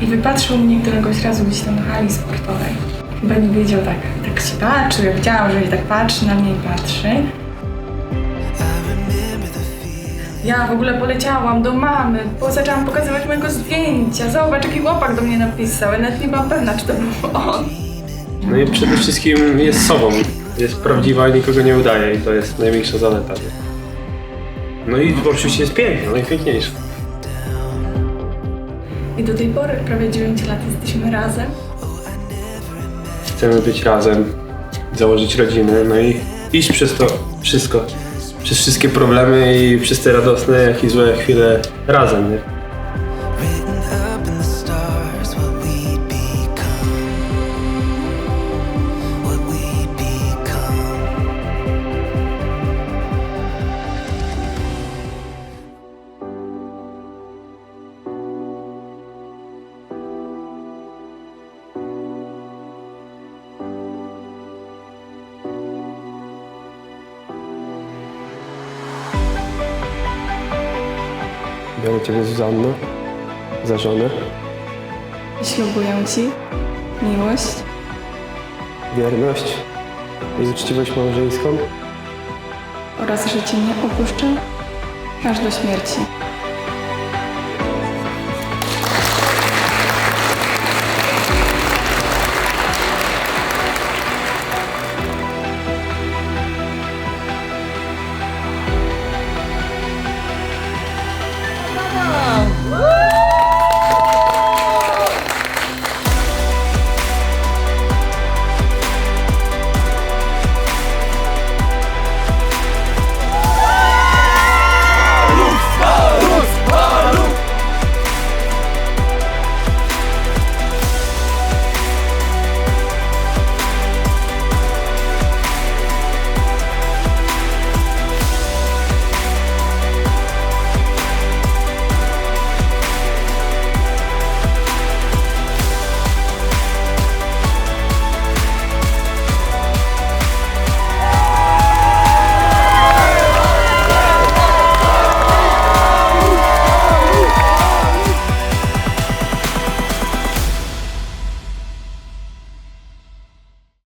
I wypatrzył mnie któregoś razu gdzieś tam na hali sportowej. Chyba nie wiedział tak, tak się patrzył, ja widziałam, że się tak patrzy na mnie i patrzy. Ja w ogóle poleciałam do mamy, bo zaczęłam pokazywać mojego zdjęcia. Zobacz, jaki chłopak do mnie napisał. Ja nawet nie byłam pewna, czy to był on. No i przede wszystkim jest sobą. Jest prawdziwa i nikogo nie udaje i to jest największa zaleta. No i oczywiście jest piękna, najpiękniejsza. I do tej pory, prawie 9 lat, jesteśmy razem. Chcemy być razem, założyć rodzinę, no i iść przez to wszystko. Przez wszystkie problemy i przez te radosne, jak i złe chwile razem, nie? Biorę Ciebie Zuzanno za żonę, Ślubuję Ci miłość, wierność. I uczciwość małżeńską. Oraz że Cię nie opuszczę aż do śmierci.